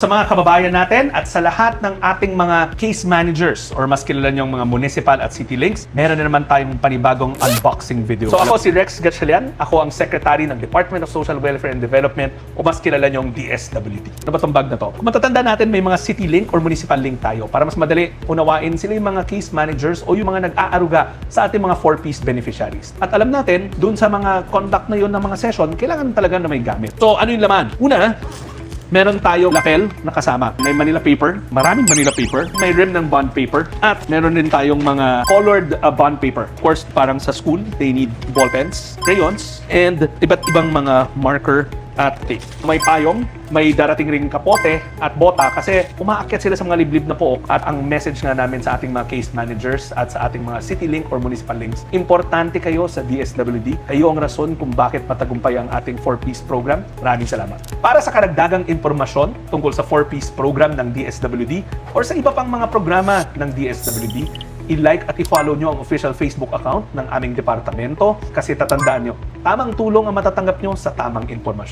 Sa mga kababayan natin at sa lahat ng ating mga case managers or mas kilala niyong mga municipal at city links, meron na naman tayong panibagong unboxing video. So ako si Rex Gatchalian, ako ang Secretary ng Department of Social Welfare and Development o mas kilala niyong DSWD. Ano ba tong bag na to? Kung matatanda natin may mga city link or municipal link tayo para mas madali unawain sila yung mga case managers o yung mga nag-aaruga sa ating mga 4-piece beneficiaries. At alam natin, dun sa mga conduct na yun ng mga session, kailangan talaga na may gamit. So ano yung laman? Una, Meron tayo lapel na kasama. May Manila paper, maraming Manila paper. May rim ng bond paper. At meron din tayong mga colored uh, bond paper. Of course, parang sa school, they need ball pens, crayons, and iba't ibang mga marker at tape. May payong, may darating ring kapote at bota kasi umaakyat sila sa mga liblib na pook at ang message nga namin sa ating mga case managers at sa ating mga city link or municipal links, importante kayo sa DSWD. Kayo ang rason kung bakit matagumpay ang ating 4-piece program. Maraming salamat. Para sa karagdagang impormasyon tungkol sa 4-piece program ng DSWD or sa iba pang mga programa ng DSWD, i-like at i-follow nyo ang official Facebook account ng aming departamento kasi tatandaan nyo, tamang tulong ang matatanggap nyo sa tamang impormasyon.